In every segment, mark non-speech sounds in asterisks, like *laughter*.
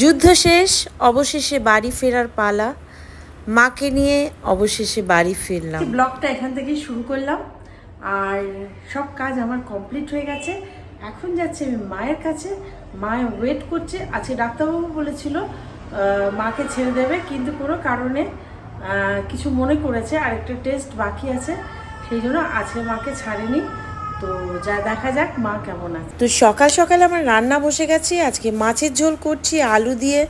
যুদ্ধ শেষ, অবশেষে বাড়ি ফেরার পালা। মাকে নিয়ে অবশেষে বাড়ি ফিরলাম। ব্লগটা এখান থেকেই শুরু করলাম। আর সব কাজ আমার কমপ্লিট হয়ে গেছে। এখন যাচ্ছে আমি মায়ের কাছে। মা ওয়েট করছে। আজকে ডাক্তারবাবু বলেছিল মাকে ছেড়ে দেবে। কিন্তু কোনো কারণে কিছু মনে করেছে। আরেকটা টেস্ট বাকি আছে। সেই জন্য আজকে মাকে ছাড়েনি। যা দেখা যাক মা কেমন আছে। তো সকাল সকাল আমার রান্না বসে গেছে। আজকে মাছের ঝোল করছি, আলু দিয়ে,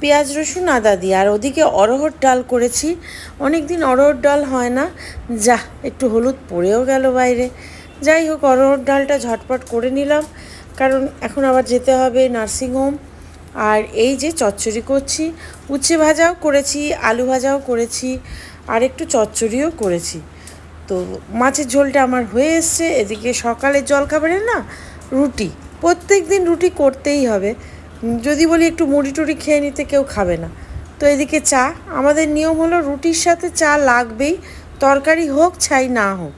পেঁয়াজ রসুন, আদা দিয়ে। আর ওদিকে অরহর ডাল করেছি। অনেক দিন অরহর ডাল হয় না। যা, একটু হলুদ পড়েও গেল বাইরে। যাই হোক অরহর ডালটা ঝটপট করে নিলাম। কারণ এখন আবার যেতে হবে নার্সিংহোম আর এই যে চচ্চড়ি করছি, উচ্ছে ভাজাও করেছি, আলু ভাজাও করেছি, আর একটু চচ্চড়িও করেছি। তো মাছের ঝোলটা আমার হয়ে এসছে। এদিকে সকালের জলখাবারে না, রুটি। প্রত্যেক দিন রুটি করতেই হবে। যদি বলি একটু মুড়ি টুড়ি খেয়ে নিতে কেউ খাবে না। তো এদিকে চা, আমাদের নিয়ম হলো রুটির সাথে চা লাগবেই, তরকারি হোক ছাই না হোক।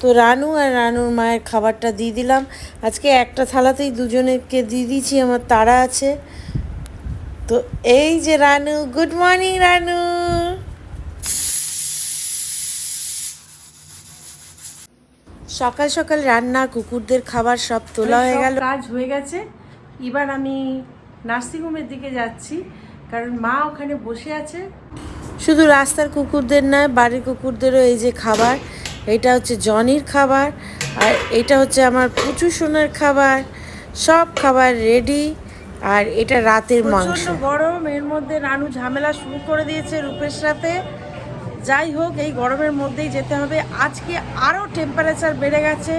তো রানু আর রানুর মায়ের খাবারটা দিয়ে দিলাম। আজকে একটা থালাতেই দুজনেকে দিয়ে দিয়েছি, আমার তাড়া আছে। তো এই যে রানু গুড মর্নিং রানু। সকাল সকাল রান্না কুকুরদের খাবার সব তোলা হয়ে গেল। কাজ হয়ে গেছে। এবার আমি নার্সিংহোমের দিকে যাচ্ছি কারণ মা ওখানে বসে আছে। শুধু রাস্তার কুকুরদের নয় বাড়ির কুকুরদেরও এই যে খাবার এটা হচ্ছে জনির খাবার আর এটা হচ্ছে আমার প্রচুর সোনার খাবার সব খাবার রেডি আর এটা রাতের মাংস। গরম এর মধ্যে রানু ঝামেলা শুরু করে দিয়েছে রূপের সাথে যাই হোক এই গরমের মধ্যেই যেতে হবে। আজকে আরও টেম্পারেচার বেড়ে গেছে।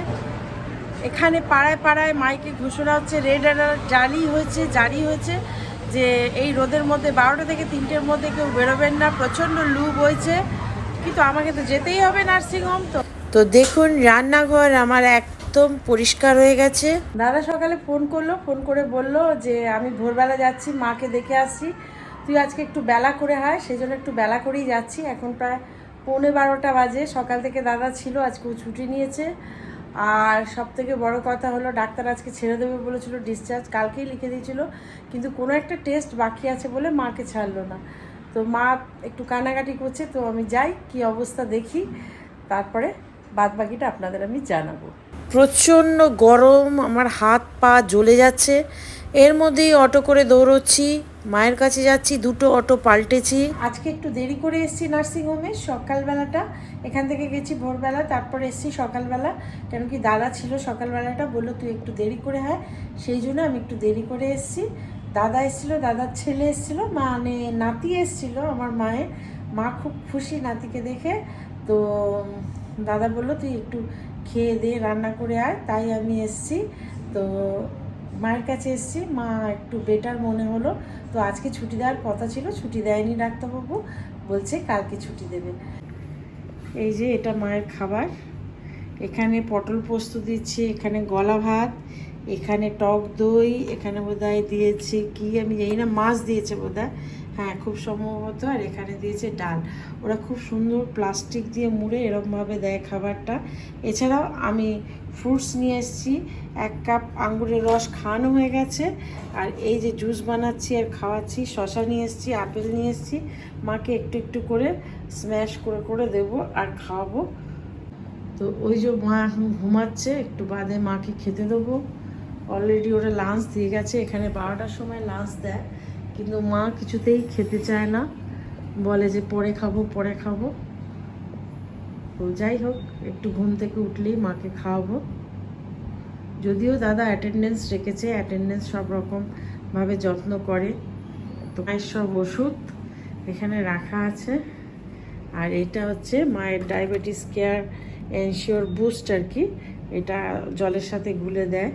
এখানে পাড়ায় পাড়ায় মাইকে ঘোষণা হচ্ছে রেড অ্যালার্ট জারি হয়েছে জারি হয়েছে যে এই রোদের মধ্যে বারোটা থেকে তিনটের মধ্যে কেউ বেরোবেন না। প্রচণ্ড লু বইছে। কিন্তু আমাকে তো যেতেই হবে নার্সিংহোম তো। তো দেখুন রান্নাঘর আমার একদম পরিষ্কার হয়ে গেছে। দাদা সকালে ফোন করল ফোন করে বলল যে আমি ভোরবেলা যাচ্ছি মাকে দেখে আসছি। তুই আজকে একটু বেলা করে হয় সেই জন্য একটু বেলা করেই যাচ্ছি। এখন প্রায় পৌনে বারোটা বাজে, সকাল থেকে দাদা ছিল, আজকে ও ছুটি নিয়েছে। আর সব থেকে বড় কথা হলো, ডাক্তার আজকে ছেড়ে দেবে বলেছিল ডিসচার্জ কালকেই লিখে দিয়েছিল। কিন্তু কোনো একটা টেস্ট বাকি আছে বলে মাকে ছাড়লো না। তো মা একটু কানাকাটি করছে, তো আমি যাই, কি অবস্থা দেখি। তারপরে বাদ বাকিটা আপনাদের আমি জানাব। প্রচণ্ড গরম, আমার হাত পা জ্বলে যাচ্ছে। এর মধ্যেই অটো করে দৌড়চ্ছি। মায়ের কাছে যাচ্ছি, দুটো অটো পাল্টেছি। আজকে একটু দেরি করে এসেছি নার্সিংহোমে, সকালবেলাটা। এখান থেকে গেছি ভোরবেলা, তারপর এসেছি সকালবেলা। কেন কি দাদা ছিল সকালবেলাটা, বলল তুই একটু দেরি করে হয় সেই জন্য আমি একটু দেরি করে এসেছি। দাদা এসেছিল, দাদার ছেলে এসেছিল মানে নাতি এসেছিল, আমার মায়ের। মা খুব খুশি নাতিকে দেখে। তো দাদা বলল, তুই একটু খেয়ে দিয়ে রান্না করে আয়। তাই আমি এসেছি। তো মায়ের কাছে এসেছি। মা একটু বেটার মনে হলো। তো আজকে ছুটি দেওয়ার কথা ছিল, ছুটি দেয়নি ডাক্তারবাবু। বলছে কালকে ছুটি দেবে। এই যে এটা মায়ের খাবার। এখানে পটল পোস্ত দিচ্ছে, এখানে গলা ভাত, এখানে টক দই, এখানে বোধহয় দিয়েছে কি? আমি জানি না, মাছ দিয়েছে বোধহয়। হ্যাঁ খুব সম্ভবত, আর এখানে দিয়েছে ডাল। ওরা খুব সুন্দর প্লাস্টিক দিয়ে মুড়ে এরকমভাবে দেয় খাবারটা। এছাড়াও আমি ফ্রুটস নিয়ে এসেছি, এক কাপ আঙ্গুরের রস খাওয়ানো হয়ে গেছে, আর এই যে জুস বানাচ্ছি আর খাওয়াচ্ছি শশা নিয়ে এসেছি, আপেল নিয়ে এসেছি, মাকে একটু একটু করে স্ম্যাশ করে করে দেবো আর খাওয়াবো। তো ওই যে মা এখন ঘুমাচ্ছে, একটু বাদে মাকে খেতে দেবো। অলরেডি ওরা লাঞ্চ দিয়ে গেছে, এখানে বারোটার সময় লাঞ্চ দেয়। কিন্তু মা কিছুতেই খেতে চায় না। বলে যে পরে খাব পরে খাব। তো যাই হোক, একটু ঘুম থেকে উঠলেই মাকে খাওয়াবো। যদিও দাদা অ্যাটেন্ডেন্স রেখেছে অ্যাটেন্ডেন্স সব রকমভাবে যত্ন করে। তো মায়ের সব ওষুধ এখানে রাখা আছে। আর এটা হচ্ছে মায়ের ডায়াবেটিস কেয়ার এনশিওর বুস্ট আর কি। এটা জলের সাথে গুলে দেয়।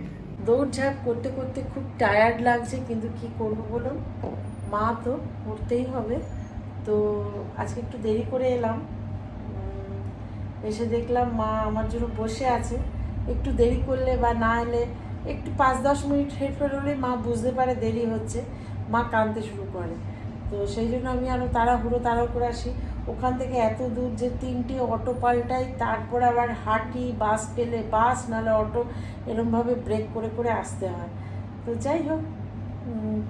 দৌড়ঝাঁপ করতে করতে খুব টায়ার্ড লাগছে, কিন্তু কি করব বলুন মা তো করতেই হবে। তো আজকে একটু দেরি করে এলাম। এসে দেখলাম মা আমার জন্য বসে আছে। একটু দেরি করলে বা না এলে একটু পাঁচ দশ মিনিট হেরফের হলে মা বুঝতে পারে দেরি হচ্ছে। মা কাঁদতে শুরু করে। তো সেই জন্য আমি আরও তাড়াহুড়ো তাড়া করে আসি। ওখান থেকে এত দূর যে তিনটি অটো পাল্টাই তারপর আবার হাঁটি, বাস পেলে বাস, নাহলে অটো, এরমভাবে ব্রেক করে করে আসতে হয়। তো যাই হোক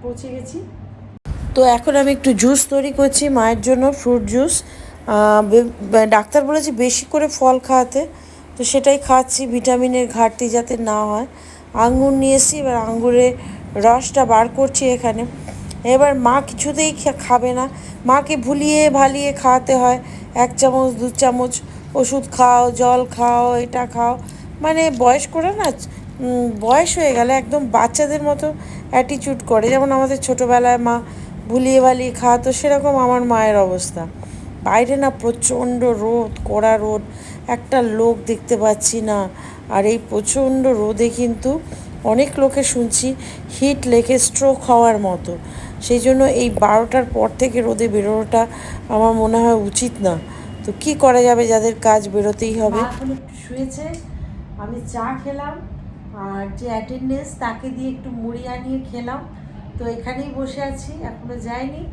পৌঁছে গেছি। তো এখন আমি একটু জুস তৈরি করছি মায়ের জন্য, ফ্রুট জুস। ডাক্তার বলেছে বেশি করে ফল খাওয়াতে। তো সেটাই খাচ্ছি, ভিটামিনের ঘাটতি যাতে না হয়। আঙ্গুর নিয়ে এসেছি, এবার আঙ্গুরের রসটা বার করছি এখানে। এবার মা কিছুতেই খাবে না। মাকে ভুলিয়ে ভালিয়ে খাওয়াতে হয়। এক চামচ, দু চামচ ওষুধ খাও, জল খাও, এটা খাও। মানে বয়স্করা না বয়স হয়ে গেলে একদম বাচ্চাদের মতো অ্যাটিটিউড করে। যেমন আমাদের ছোটোবেলায় মা ভুলিয়ে ভালিয়ে খাওয়াতো, সেরকম আমার মায়ের অবস্থা। বাইরে না প্রচণ্ড রোদ, কড়া রোদ। একটা লোক দেখতে পাচ্ছি না। আর এই প্রচণ্ড রোদে কিন্তু অনেক লোকে শুনছি, হিট লেগে স্ট্রোক হওয়ার মতো। সেই জন্য এই বারোটার পর থেকে রোদে বেরোনোটা আমার মনে হয় উচিত না। তো কি করা যাবে? যাদের কাজ বেরোতেই হবে। শুয়েছে। আমি চা খেলাম আর যে অ্যাটেন্ডেন্স তাকে দিয়ে একটু মুড়ি আনিয়ে খেলাম। তো এখানেই বসে আছি, এখনও যাইনি।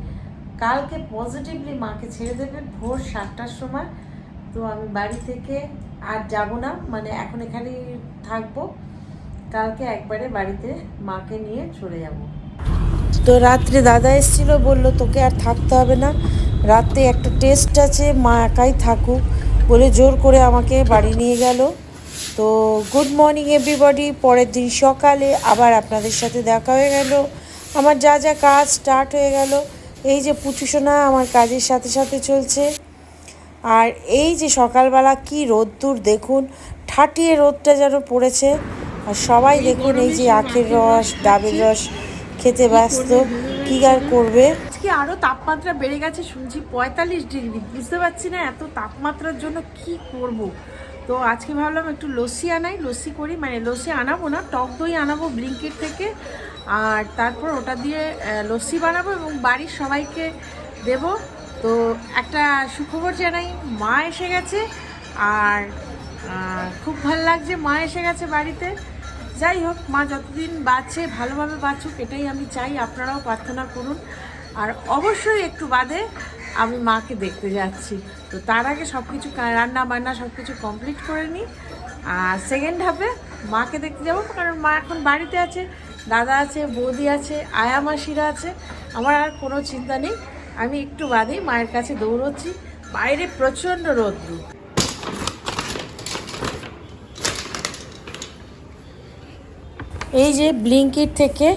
কালকে পজিটিভলি মাকে ছেড়ে দেবে ভোর সাতটার সময়। তো আমি বাড়ি থেকে আর যাব না মানে এখন এখানেই থাকব। কালকে একবারে বাড়িতে মাকে নিয়ে চলে যাব। তো রাত্রে দাদা এসেছিল বলল তোকে আর থাকতে হবে না। রাতে একটা টেস্ট আছে মা একাই থাকুক বলে জোর করে আমাকে বাড়ি নিয়ে গেল। তো গুড মর্নিং এভরিবডি পরের দিন সকালে আবার আপনাদের সাথে দেখা হয়ে গেল। আমার যা যা কাজ স্টার্ট হয়ে গেল। এই যে পুচুসোনা আমার কাজের সাথে সাথে চলছে। আর এই যে সকালবেলা কি রোদ্দুর দেখুন ঠাটিয়ে রোদটা যেন পড়েছে। আর সবাই দেখুন এই যে আখের রস ডাবের রস খেতে ব্যস্ত, কি আর করবে? আজকে আরও তাপমাত্রা বেড়ে গেছে, শুনছি পঁয়তাল্লিশ ডিগ্রি। বুঝতে পারছি না এত তাপমাত্রার জন্য কি করব। তো আজকে ভাবলাম একটু লস্যি আনাই, লস্যি করি মানে লস্যি আনাবো না, টক দই আনাবো ব্লিঙ্কেট থেকে, আর তারপর ওটা দিয়ে লস্যি বানাবো এবং বাড়ির সবাইকে দেব। তো একটা সুখবর জানাই, মা এসে গেছে, আর খুব ভালো লাগছে মা এসে গেছে বাড়িতে। যাই হোক মা যতদিন বাঁচে, ভালোভাবে বাঁচুক, এটাই আমি চাই, আপনারাও প্রার্থনা করুন। আর অবশ্যই একটু বাদে আমি মাকে দেখতে যাচ্ছি। তো তার আগে সব কিছু রান্না বান্না সব কিছু কমপ্লিট করে নিই। আর সেকেন্ড হাফে মাকে দেখতে যাব, কারণ মা এখন বাড়িতে আছে, দাদা আছে, বৌদি আছে, আয়া মাসিরা আছে। আমার আর কোনো চিন্তা নেই। আমি একটু বাদেই মায়ের কাছে দৌড়চ্ছি। বাইরে প্রচণ্ড রোদ্রু। এই যে ব্লিঙ্কিট থেকে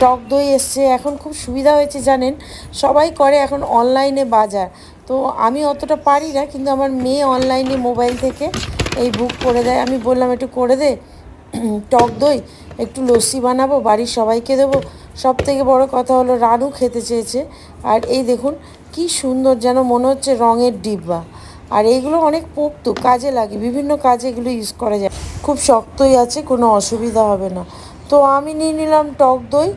টক দই এসছে। এখন খুব সুবিধা হয়েছে, জানেন? সবাই করে এখন অনলাইনে বাজার। তো আমি অতটা পারি না, কিন্তু আমার মেয়ে অনলাইনে মোবাইল থেকে এই বুক করে দেয়। আমি বললাম, একটু করে দে, *clears throat* টক দই, একটু লস্যি বানাবো, বাড়ির সবাইকে দেবো। সব থেকে বড় কথা হলো, রানু খেতে চেয়েছে। আর এই দেখুন, কি সুন্দর যেন মনে হচ্ছে রঙের ডিব্বা। আর এইগুলো অনেক পোক্ত, কাজে লাগে, বিভিন্ন কাজে এগুলো ইউজ করা যায়। খুব শক্তই আছে, কোনো অসুবিধা হবে না। তো আমি নিয়ে নিলাম টক দই,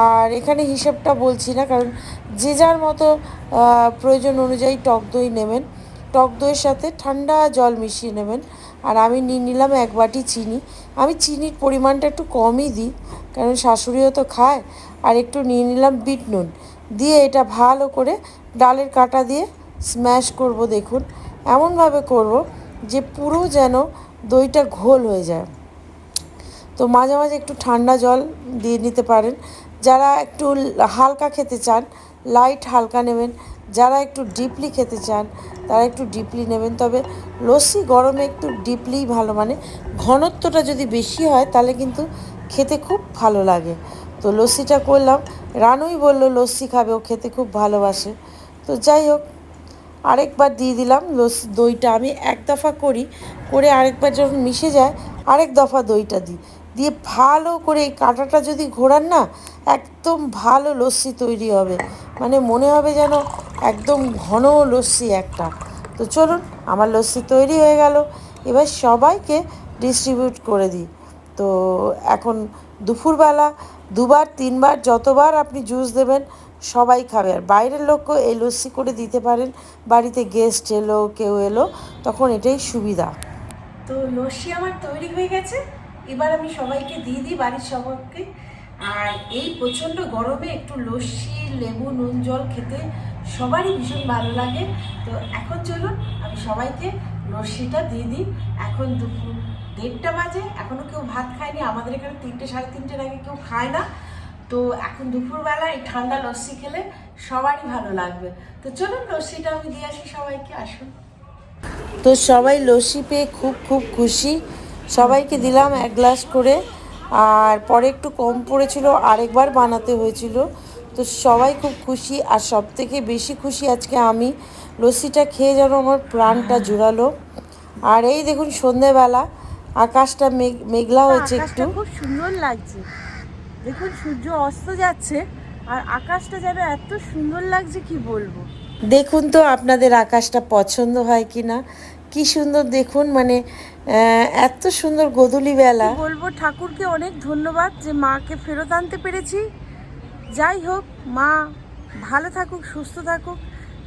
আর এখানে হিসেবটা বলছি না, কারণ যে যার মতো প্রয়োজন অনুযায়ী টক দই নেবেন। টক দইয়ের সাথে ঠান্ডা জল মিশিয়ে নেবেন, আর আমি নিয়ে নিলাম এক বাটি চিনি। আমি চিনির পরিমাণটা একটু কমই দিই, কারণ শাশুড়িও তো খায়, আর একটু নিয়ে নিলাম বিট নুন। দিয়ে এটা ভালো করে ডালের কাটা দিয়ে স্ম্যাশ করব, দেখুন। এমনভাবে করব যে পুরো যেন দইটা ঘোল হয়ে যায়। তো মাঝে মাঝে একটু ঠান্ডা জল দিয়ে নিতে পারেন। যারা একটু হালকা খেতে চান লাইট হালকা নেবেন। যারা একটু ডিপলি খেতে চান, তারা একটু ডিপলি নেবেন। তবে লস্যি গরমে একটু ডিপলিই ভালো মানে ঘনত্বটা যদি বেশি হয়, তাহলে কিন্তু খেতে খুব ভালো লাগে। তো লস্যিটা করলাম। রানুই বলল, লস্যি খাবে, ও খেতে খুব ভালোবাসে। তো যাই হোক আরেকবার দিয়ে দিলাম দইটা আমি এক দফা করি, করে আরেকবার যখন মিশে যায়, আরেক দফা দইটা দিই। দিয়ে ভালো করে এই কাঁটাটা যদি ঘোরান না, একদম ভালো লস্যি তৈরি হবে। মানে মনে হবে যেন একদম ঘন লস্যি একটা। তো চলুন, আমার লস্যি তৈরি হয়ে গেল। এবার সবাইকে ডিস্ট্রিবিউট করে দিই। তো এখন দুপুরবেলা, দুবার, তিনবার, যতবার আপনি জুস দেবেন সবাই খাবে। আর বাইরের লোককেও এই লস্যি করে দিতে পারেন। বাড়িতে গেস্ট এলো, কেউ এলো, তখন এটাই সুবিধা। তো লস্যি আমার তৈরি হয়ে গেছে। এবার আমি সবাইকে দিয়ে দিই বাড়ির সবাইকে। আর এই প্রচণ্ড গরমে একটু লস্যি, লেবু, নুন, জল খেতে সবারই ভীষণ ভালো লাগে। তো এখন চলুন, আমি সবাইকে লস্যিটা দিয়ে দিই। এখন দুপুর দেড়টা বাজে এখনও কেউ ভাত খায়নি। আমাদের এখানে তিনটে, সাড়ে তিনটের আগে কেউ খায় না। তো এখন দুপুরবেলা এই ঠান্ডা লস্যি খেলে সবারই ভালো লাগবে। তো চলুন লস্যিটা আমি দিয়ে আসি সবাইকে আসুন। তো সবাই লস্যি পেয়ে খুব খুব খুশি। সবাইকে দিলাম এক গ্লাস করে। আর পরে একটু কম পড়েছিল আরেকবার বানাতে হয়েছিল। তো সবাই খুব খুশি আর সব থেকে বেশি খুশি আজকে আমি। লস্যিটা খেয়ে যেন আমার প্রাণটা জুড়ালো। আর এই দেখুন সন্ধেবেলা আকাশটা মেঘ মেঘলা হয়েছে একটু। খুব সুন্দর লাগছে। দেখুন সূর্য অস্ত যাচ্ছে আর আকাশটা যেন এত সুন্দর লাগছে কি বলব? দেখুন তো আপনাদের আকাশটা পছন্দ হয় কি না কি সুন্দর দেখুন মানে এত সুন্দর গোধূলি বেলা। বলব ঠাকুরকে অনেক ধন্যবাদ যে মাকে ফেরত আনতে পেরেছি। যাই হোক মা ভালো থাকুক সুস্থ থাকুক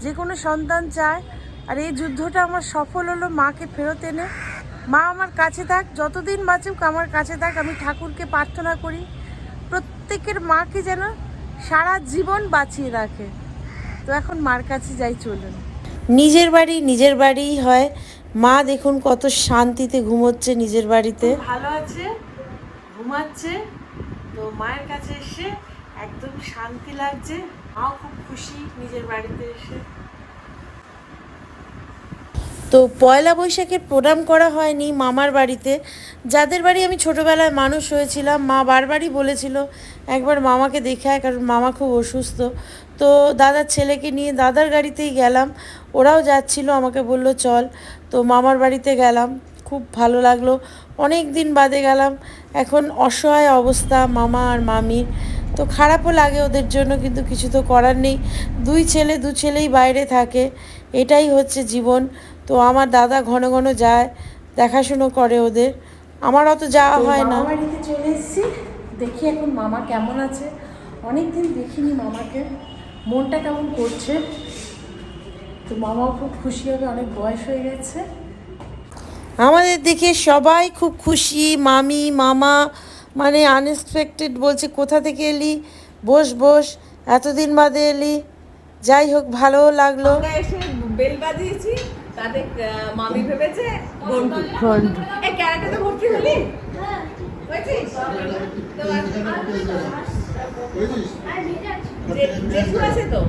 যে কোনো সন্তান চায়। আর এই যুদ্ধটা আমার সফল হলো মাকে ফেরত এনে। মা আমার কাছে থাক যতদিন বাঁচুক আমার কাছে থাক আমি ঠাকুরকে প্রার্থনা করি। প্রত্যেকের মাকে যেন সারা জীবন বাঁচিয়ে রাখে। তো এখন মার কাছে যাই, চলুন। নিজের বাড়ি নিজের বাড়িই হয়। মা দেখুন কত শান্তিতে ঘুমোচ্ছে নিজের বাড়িতে। ভালো আছে, ঘুমাচ্ছে। তো মায়ের কাছে এসে একদম শান্তি লাগছে। মাও খুব খুশি নিজের বাড়িতে এসে। তো পয়লা বৈশাখের প্রোগ্রাম করা হয়নি মামার বাড়িতে। যাদের বাড়ি আমি ছোটোবেলায় মানুষ হয়েছিলাম, মা বারবারই বলেছিল, একবার মামাকে দেখে কারণ মামা খুব অসুস্থ। তো দাদার ছেলেকে নিয়ে দাদার গাড়িতেই গেলাম। ওরাও যাচ্ছিল, আমাকে বলল, চল। তো মামার বাড়িতে গেলাম, খুব ভালো লাগল। অনেক দিন বাদে গেলাম, এখন অসহায় অবস্থা মামা আর মামির। তো খারাপও লাগে ওদের জন্য, কিন্তু কিছু তো করার নেই। দুই ছেলে, দু ছেলেই বাইরে থাকে, এটাই হচ্ছে জীবন। তো আমার দাদা ঘন ঘন যায় দেখাশুনো করে ওদের। আমার অত যাওয়া হয় না। বাড়িতে চলে এসেছি। দেখি এখন মামা কেমন আছে। অনেক দিন দেখিনি মামাকে। মনটা কেমন করছে? তো মামাও খুব খুশি হবে অনেক বয়স হয়ে গেছে। আমাদের দেখে সবাই খুব খুশি। মামি মামা মানে আনএক্সপেক্টেড বলছে কোথা থেকে এলি? বস বস এতদিন বাদে এলি। যাই হোক ভালো লাগল। এসে বেল বাজিয়েছি। তাদের মামি ভেবেছে এই ক্যারাটাতে ভর্তি হলি? হয়েছিস? তো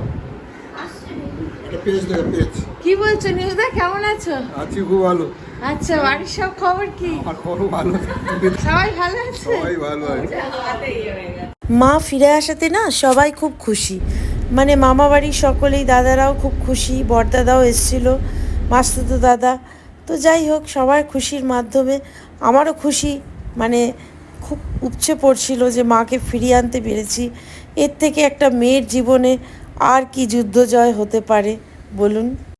পেজ কি বলছো নিউজদা? কেমন আছো? আছি খুব ভালো। আচ্ছা বাড়ির সব খবর কি? খবর ভালো। সবাই ভালো আছে? সবাই ভালো আছে। হাতে ইয়ে হয়ে মা ফিরে আসাতে না সবাই খুব খুশি। মানে মামা বাড়ির সকলেই দাদারাও খুব খুশি বরদাদাও এসছিল। মাস্তুতো দাদা। তো যাই হোক সবার খুশির মাধ্যমে আমারও খুশি মানে খুব উপচে পড়ছিল যে মাকে ফিরিয়ে আনতে পেরেছি। এর থেকে একটা মেয়ের জীবনে আর কি যুদ্ধ জয় হতে পারে, বলুন।